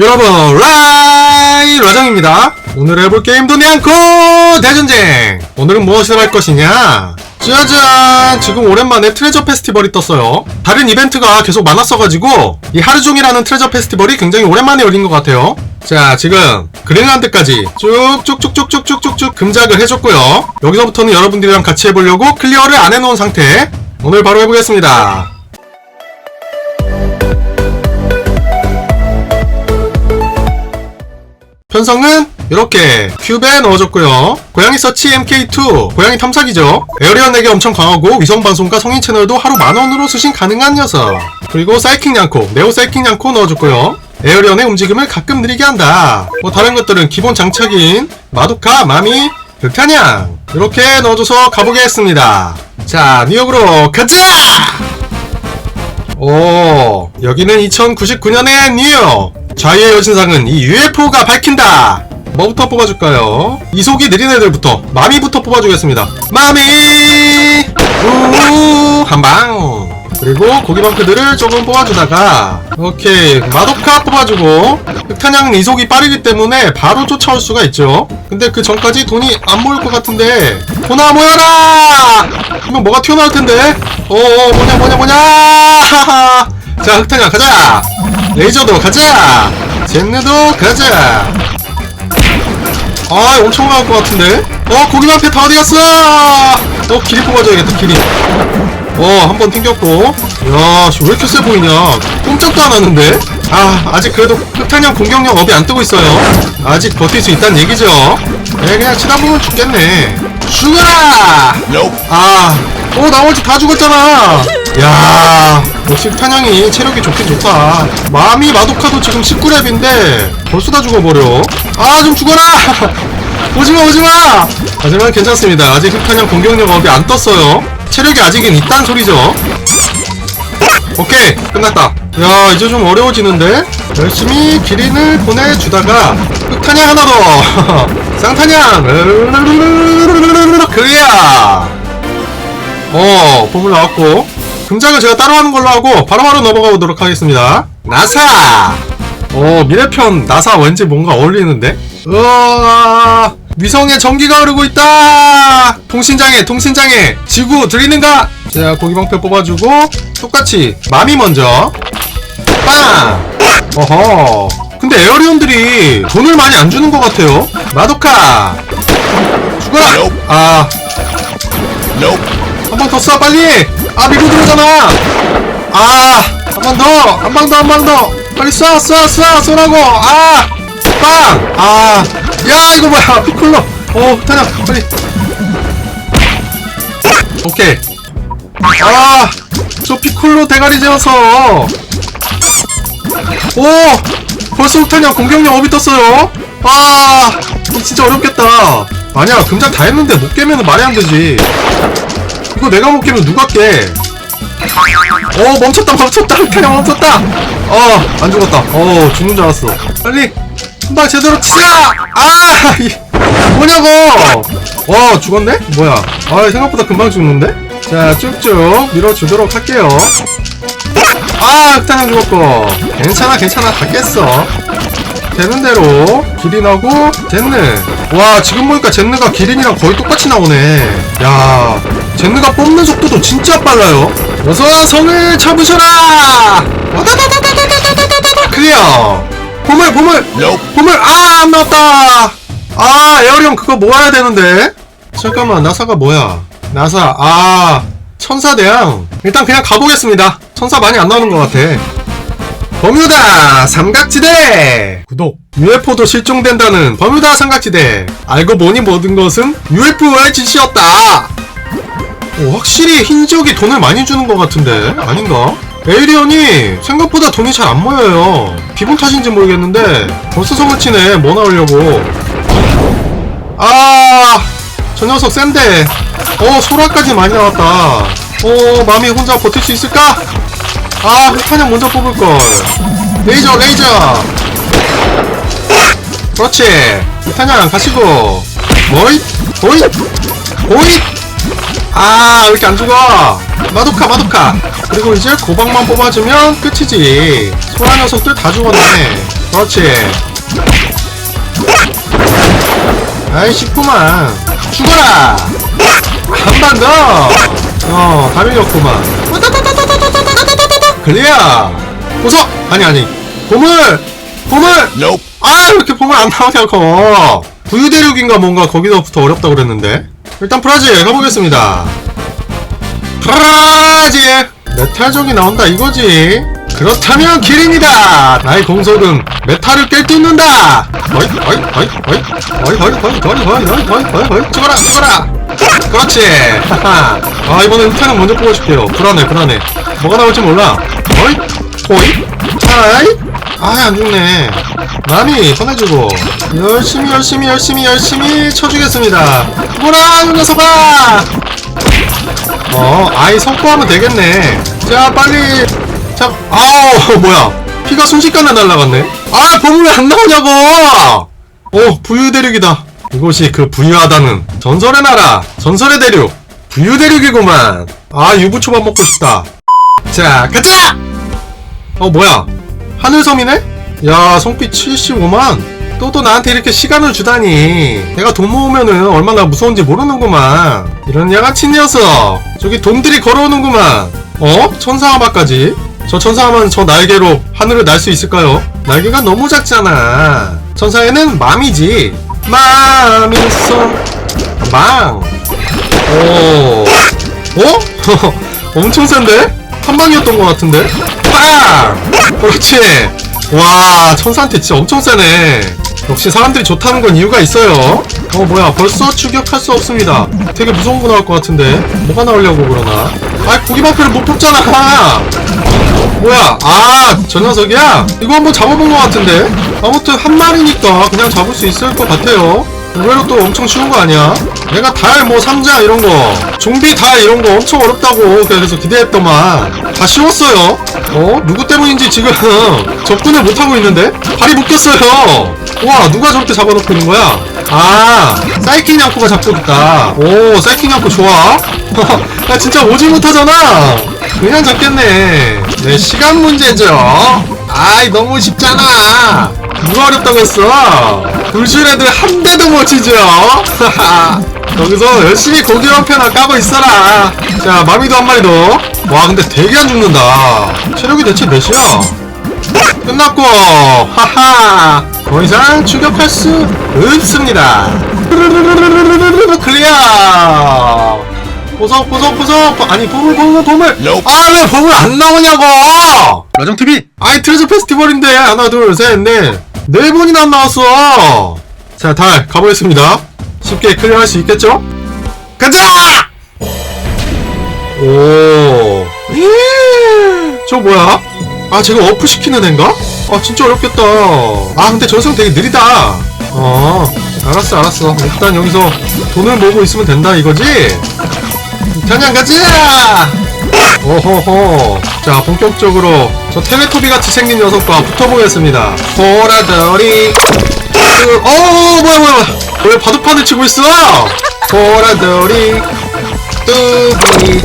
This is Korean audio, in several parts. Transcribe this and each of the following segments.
여러분 라이 라정입니다. 오늘 해볼 게임도 냥코 대전쟁. 오늘은 무엇을 할 것이냐? 짜잔! 지금 오랜만에 트레저 페스티벌이 떴어요. 다른 이벤트가 계속 많았어가지고 이 하루종일 하는 트레저 페스티벌이 굉장히 오랜만에 열린 것 같아요. 자 지금 그린란드까지 쭉쭉쭉쭉쭉쭉쭉쭉 금작을 해줬고요. 여기서부터는 여러분들이랑 같이 해보려고 클리어를 안 해놓은 상태. 오늘 바로 해보겠습니다 편성은 이렇게 큐브에 넣어줬고요. 고양이 서치 MK2 고양이 탐사기죠. 에어리언에게 엄청 강하고 위성 방송과 성인 채널도 하루 만 원으로 수신 가능한 녀석. 그리고 사이킹 양코 네오 사이킹 양코 넣어줬고요. 에어리언의 움직임을 가끔 느리게 한다. 뭐 다른 것들은 기본 장착인 마두카, 마미, 극탄양 이렇게 넣어줘서 가보겠습니다. 자 뉴욕으로 가자! 오, 여기는 2099년의 뉴욕. 좌위의 여신상은 이 UFO가 밝힌다. 뭐부터 뽑아줄까요? 이속이 느린 애들부터 마미부터 뽑아주겠습니다. 마미, 우, 한방. 그리고 고기방크들을 조금 뽑아주다가 오케이 마도카 뽑아주고 흑탄양은 이속이 빠르기 때문에 바로 쫓아올 수가 있죠 근데 그 전까지 돈이 안 모일 것 같은데 돈아 모여라 그러면 뭐가 튀어나올 텐데 어어 뭐냐 뭐냐 뭐냐 하하. 자 흑탄양 가자 레이저도 가자 젠느도 가자 아 엄청 나올 것 같은데 어 고기방패 다 어디 갔어 어 길이 뽑아줘야겠다 길이 어, 한 번 튕겼고. 야, 씨, 왜 이렇게 세 보이냐? 꼼짝도 안 하는데? 아, 아직 그래도 흑탄형 공격력 업이 안 뜨고 있어요. 아직 버틸 수 있다는 얘기죠. 에, 그냥 치다 보면 죽겠네. 죽어라! 아, 어, 나머지 다 죽었잖아. 야, 역시 흑탄형이 체력이 좋긴 좋다. 마미 마도카도 지금 19렙인데 벌써 다 죽어버려. 아, 좀 죽어라! 오지마, 오지마! 하지만 괜찮습니다. 아직 흑탄형 공격력 업이 안 떴어요. 체력이 아직은 있단 소리죠. 오케이 끝났다. 야 이제 좀 어려워지는데 열심히 기린을 보내주다가 흑탄양 하나 더 쌍탄양 그야 어 보물 나왔고 금작을 제가 따로 하는 걸로 하고 바로바로 넘어가 보도록 하겠습니다. 나사! 어 미래편 나사 왠지 뭔가 어울리는데? 으아! 위성에 전기가 흐르고 있다! 통신장애 통신장애 지구 들리는가? 자 고기방패 뽑아주고 똑같이 마미 먼저 빵! 어허. 근데 에어리온들이 돈을 많이 안 주는 것 같아요. 마도카! 죽어라! 아. 한방더쏴 빨리 아 밀고 들어오잖아 아한 방더한 방 더 한 방 더. 빨리 쏴 쏴 쏴 쏘라고. 아 빵 아 야 이거 뭐야? 피콜로. 어 타냐 빨리. 오케이. 아 저 피콜로 대가리 재워서. 오 벌써 흑탄이랑 공격력 업이 떴어요. 아 진짜 어렵겠다. 아니야 금장 다 했는데 못 깨면 말이 안 되지 이거 내가 못 깨면 누가 깨? 어 멈췄다 멈췄다. 그냥 멈췄다. 어안 죽었다. 어 죽는 줄 알았어. 빨리 한 방 제대로 치자! 아 이, 뭐냐고! 어 죽었네? 뭐야? 아 생각보다 금방 죽는데? 자 쭉쭉 밀어주도록 할게요. 아 흑탄형 죽었고. 괜찮아 괜찮아. 다 깼어. 되는 대로 기린하고 젠느. 와 지금 보니까 젠느가 기린이랑 거의 똑같이 나오네. 야 젠그가 뽑는 속도도 진짜 빨라요. 어서 성을 잡으셔라! 그래요! 보물 보물! 보물! 아 안 나왔다! 아 에어리온 그거 모아야 되는데. 잠깐만 나사가 뭐야? 나사 아 천사대양 일단 그냥 가보겠습니다. 천사 많이 안 나오는 것 같아. 버뮤다 삼각지대! 구독. UFO도 실종된다는 버뮤다 삼각지대. 알고 보니 모든 것은 UFO의 짓이었다. 오, 확실히 흰지역이 돈을 많이 주는 것 같은데 아닌가? 에이리언이 생각보다 돈이 잘 안 모여요 기분 탓인지 모르겠는데 벌써 성을 치네 뭐 나오려고 아 저 녀석 센데 어 소라까지 많이 나왔다 어 마미 혼자 버틸 수 있을까? 아, 흑탄형 먼저 뽑을걸. 레이저, 레이저. 그렇지. 흑탄형 가시고. 뭐잇, 뭐잇, 뭐잇. 아, 왜 이렇게 안 죽어? 마도카, 마도카. 그리고 이제 고방만 뽑아주면 끝이지. 소라 녀석들 다 죽었네. 그렇지. 아이, 쉽구만. 죽어라! 한 번 더! 어, 다 밀렸구만. 클리어! 보석! 아니, 아니. 보물! 보물! 아, 왜 이렇게 보물 안 나오냐고! 부유대륙인가 뭔가 거기서부터 어렵다고 그랬는데. 일단 프라질 가보겠습니다. 프라질! 메탈적이 나온다 이거지. 그렇다면 기린이다! 나의 공속은 메탈을 꿰뚫는다! 어이, 어이, 어이, 어이, 어이, 어이, 어이, 어이, 어이, 어이, 어이, 어이, 죽어라, 죽어라! 그렇지! 아, 이번엔 흑탄을 먼저 뽑아줄게요. 불안해, 불안해. 뭐가 나올지 몰라. 어이, 호이, 하이, 아, 안 죽네. 남이 보내주고. 열심히, 열심히, 열심히, 열심히 쳐주겠습니다. 뭐라, 이 녀석아! 어, 아이 성공하면 되겠네. 자, 빨리. 자, 아우, 뭐야. 피가 순식간에 날라갔네. 아, 보물 왜안 나오냐고! 오, 부유 대륙이다. 이곳이 그 부유하다는 전설의 나라, 전설의 대륙, 부유 대륙이구만. 아, 유부초밥 먹고 싶다. 자, 가자! 어, 뭐야. 하늘섬이네? 야, 성빛 75만? 또 또 나한테 이렇게 시간을 주다니. 내가 돈 모으면은 얼마나 무서운지 모르는구만. 이런 야가친 녀석. 저기 돔들이 걸어오는구만. 어? 천사하마까지? 저 천사하마는 저 날개로 하늘을 날 수 있을까요? 날개가 너무 작잖아. 천사에는 맘이지. 맘 있어. 망. 오. 어? 엄청 센데? 한 방이었던 것 같은데? 빵! 그렇지! 와, 천사한테 진짜 엄청 세네. 역시 사람들이 좋다는 건 이유가 있어요. 어, 뭐야, 벌써 추격할 수 없습니다. 되게 무서운 거 나올 것 같은데. 뭐가 나오려고 그러나? 아, 고기방패를 못 뽑잖아! 뭐야, 아, 저 녀석이야? 이거 한번 잡아본 것 같은데? 아무튼 한 마리니까 그냥 잡을 수 있을 것 같아요. 의외로 또 엄청 쉬운 거 아니야? 내가 달 뭐 상자 이런 거 좀비 달 이런 거 엄청 어렵다고 그래서 기대했더만. 다 쉬웠어요. 어? 누구 때문인지 지금 접근을 못하고 있는데? 발이 묶였어요. 와 누가 저렇게 잡아놓고 있는 거야? 아 사이킹 양코가 잡고 있다. 오 사이킹 양코 좋아. 나 진짜 오지 못하잖아. 그냥 잡겠네. 네 시간 문제죠. 아이 너무 쉽잖아. 누가 어렵다고 했어 불슈레들 한 대도 못 치죠? 여기서 열심히 고기 한편나 까고 있어라. 자 마미도 한 마리 더와 근데 되게 안 죽는다. 체력이 대체 몇이야? 끝났고. 하하. 더 이상 추격할 수 없습니다. 클리어 보석 보석 보석 아니 보물 보물 보물 Nope. 아왜 보물 안 나오냐고 라정TV 아이 트레저 페스티벌인데 하나 둘 셋 넷 네 번이나 안 나왔어 자 달 가보겠습니다 쉽게 클리어할 수 있겠죠? 가자! 오. 저 뭐야? 아, 제가 어프 시키는 앤가? 아, 진짜 어렵겠다. 아, 근데 전성 되게 느리다. 어, 알았어, 알았어. 일단 여기서 돈을 모으고 있으면 된다, 이거지? 그냥 가자! 오호호. 자, 본격적으로 저 텔레토비 같이 생긴 녀석과 붙어보겠습니다. 보라더리. 그, 어, 뭐야, 뭐야. 왜 바둑판을 치고 있어? 보라더리. 뚜비.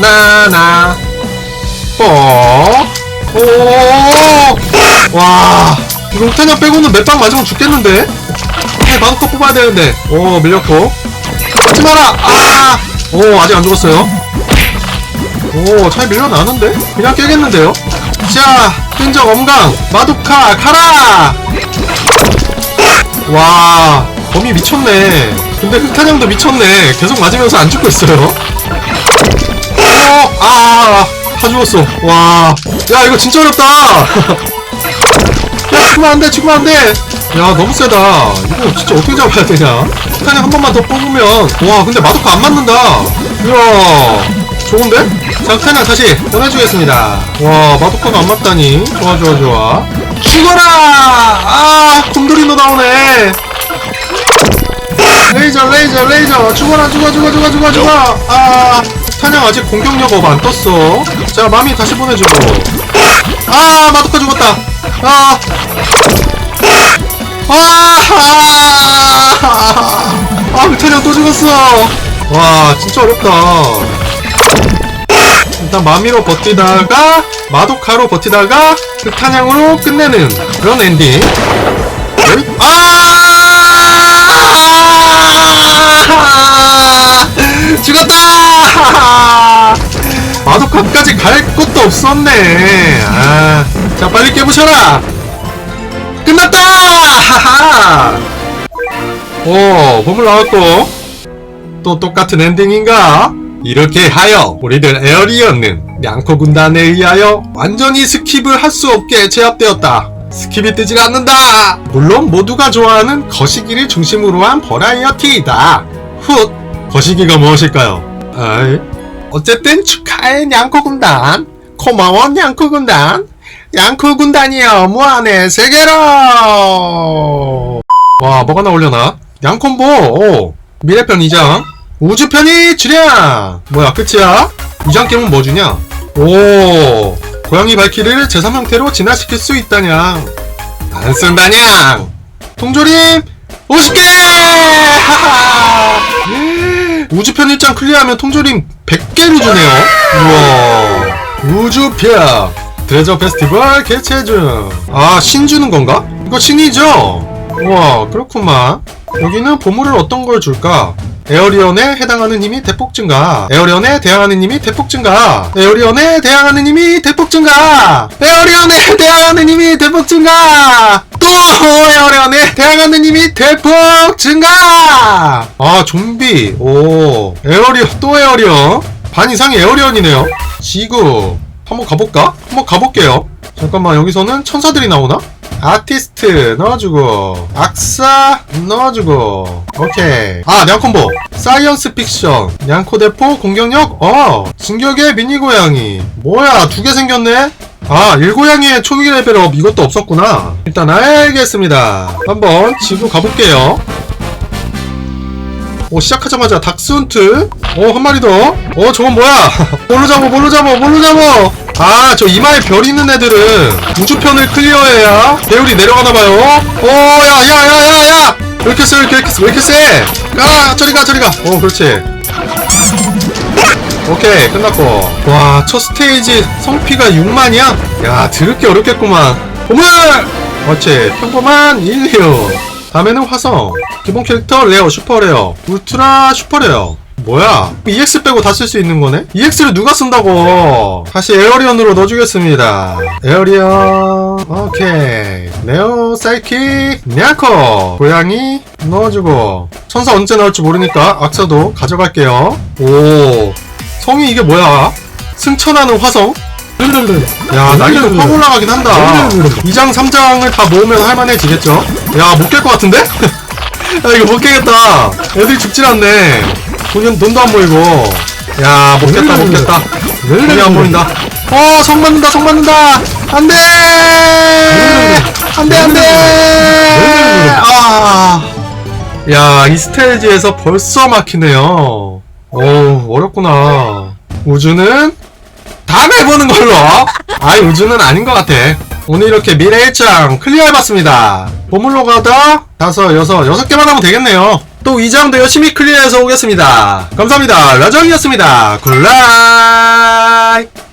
나나. 뽀. 오. 와. 이거 옥타냐 빼고는 몇방 맞으면 죽겠는데? 네, 마우커 뽑아야 되는데. 오, 밀렸고. 하지 마라! 아! 오, 아직 안 죽었어요. 오, 잘 밀려나는데? 그냥 깨겠는데요? 자, 끈적 엄강, 마두카, 가라! 와, 범이 미쳤네. 근데 흑탄형도 미쳤네. 계속 맞으면서 안 죽고 있어요. 어, 아, 다 죽었어. 와, 야, 이거 진짜 어렵다. 야, 죽으면 안 돼, 죽으면 안 돼. 야, 너무 세다. 이거 진짜 어떻게 잡아야 되냐? 흑탄형 한 번만 더 뽑으면. 와, 근데 마두카 안 맞는다. 이야, 좋은데? 자, 흑탄형 다시 보내주겠습니다. 와, 마두카가 안 맞다니. 좋아, 좋아, 좋아. 죽어라! 아, 곰돌이도 나오네. 레이저, 레이저, 레이저. 죽어라, 죽어, 죽어, 죽어, 죽어, 죽어. 아, 탄양 아직 공격력 업 안 떴어. 자, 마미 다시 보내주고. 아, 마두카 죽었다. 아. 아, 아, 아, 탄양 또 죽었어. 와 진짜 어렵다. 일단 마미로 버티다가 마도카로 버티다가 흑탄양으로 끝내는 그런 엔딩. 아! 죽었다 마도카까지 갈 것도 없었네 아, 자 빨리 깨부셔라 끝났다 하하 오 보물 나왔고 또 똑같은 엔딩인가? 이렇게 하여 우리들 에어리언은 냥코 군단에 의하여 완전히 스킵을 할 수 없게 제압되었다. 스킵이 뜨질 않는다. 물론 모두가 좋아하는 거시기를 중심으로 한 버라이어티이다. 훗 거시기가 무엇일까요? 아이 어쨌든 축하해 냥코 군단. 고마워 냥코 군단. 냥코 군단이여 무한의 세계로. 와 뭐가 나오려나? 양콤보 오, 미래편 2장 우주편이 주량 뭐야 끝이야? 2장 게임은 뭐 주냐? 오 고양이 발키리를 제3 형태로 진화시킬 수 있다냥 안 쓴다냥 통조림 50개 하하 우주편 1장 클리어하면 통조림 100개를 주네요 우와 우주편 드레저 페스티벌 개최 중 아 신 주는 건가? 이거 신이죠? 우와 그렇구만 여기는 보물을 어떤 걸 줄까? 에어리언에 해당하는 힘이 대폭 증가. 에어리언에 대항하는 힘이 대폭 증가. 에어리언에 대항하는 힘이 대폭 증가. 에어리언에 대항하는 힘이 대폭 증가. 또 에어리언에 대항하는 힘이 대폭 증가. 아 좀비. 오. 에어리언 또 에어리언. 반 이상이 에어리언이네요. 지구. 한번 가볼까? 한번 가볼게요. 잠깐만 여기서는 천사들이 나오나? 아티스트 넣어주고 악사 넣어주고 오케이. 아 냥콤보. 사이언스 픽션. 냥코대포 공격력 어. 진격의 미니고양이. 뭐야 두 개 생겼네? 아 일고양이의 초기 레벨업. 이것도 없었구나. 일단 알겠습니다. 한번 지구 가볼게요. 오 시작하자마자 닥스훈트? 오 한 마리 더어 저건 뭐야? 뭘로 잡어 뭘로 잡어 뭘로 잡어 아 저 이마에 별 있는 애들은 우주편을 클리어해야 배율이 내려가나봐요. 오야야야야야! 왜 이렇게 세 왜 이렇게 세 왜 이렇게 세아 저리가 저리가! 오 그렇지. 오케이 끝났고. 와 첫 스테이지 성피가 6만이야? 야 드럽게 어렵겠구만. 보물! 그렇지 평범한 인류. 다음에는 화성. 기본 캐릭터 레어 슈퍼레어. 울트라 슈퍼레어 뭐야? EX 빼고 다 쓸 수 있는 거네? EX를 누가 쓴다고? 다시 에어리언으로 넣어주겠습니다. 에어리언. 오케이. 네오 사이킥. 냐코. 고양이 넣어주고. 천사 언제 나올지 모르니까 악사도 가져갈게요. 오. 성이 이게 뭐야? 승천하는 화성? 야 난이도 확 올라가긴 한다. 2장 3장을 다 모으면 할만해지겠죠? 야 못 깰 것 같은데? 야 이거 못 깨겠다. 애들이 죽질 않네 돈, 돈도 안 보이고. 야 못 깼다 못 깼다. 돈이 안 보인다. 어 성 맞는다 성 맞는다. 안 돼! 안 돼 안 돼! 아 야 이 스테이지에서 벌써 막히네요. 오 어렵구나. 우주는 다음에 보는 걸로. 아이 우주는 아닌 것 같아. 오늘 이렇게 미래 일장 클리어 해봤습니다. 보물로 가다 다섯 여섯 여섯 개만 하면 되겠네요 또 이장도 열심히 클리어해서 오겠습니다. 감사합니다. 라정이었습니다. 굿라이!